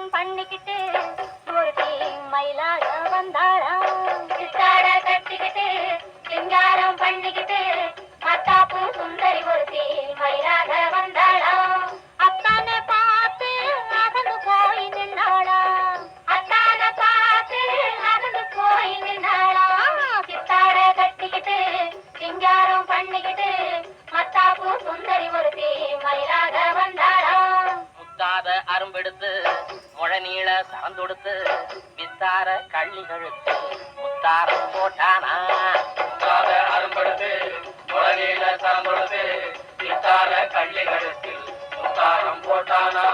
தீயும் பண்ணிக்கிட்டு ஒரு தீ மயிலாக வந்தாராம் கட்டிக்கிட்டு சார்ந்தொடுத்து வித்தார கள்ளி கழுத்து முத்தாரம் போட்டானா? அரும்படுத்து உலகையில சார்ந்தொடுத்து வித்தார கள்ளி கழுத்து முத்தாரம் போட்டானா?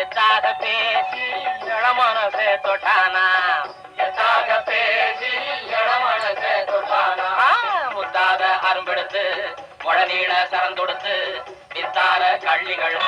எத்தாக பேசி இளமனசே தொட்டானா? எத்தாக பேசி இளமனசே தொட்டானா? முத்தாக அரும்பெடுத்து முழநீள சரந்தொடுத்து வித்தார கள்ளிகள்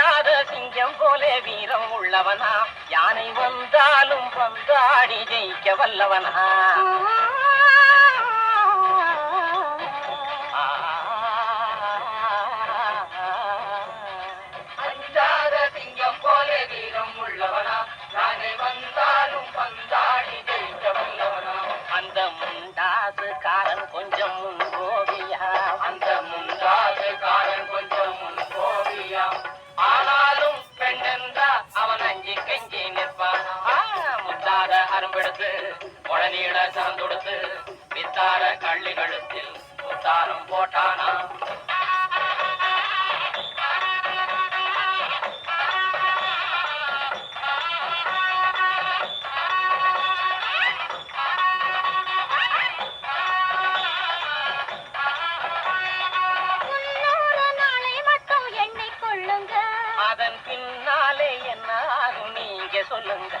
அசையாத சிங்கம் போல வீரம் உள்ளவனா. யானை வந்தாலும் பந்தாடி ஜெயிக்க வல்லவனா. போட்டானா அதன் பின்னாலே என்ன ஆகும் நீங்க சொல்லுங்க.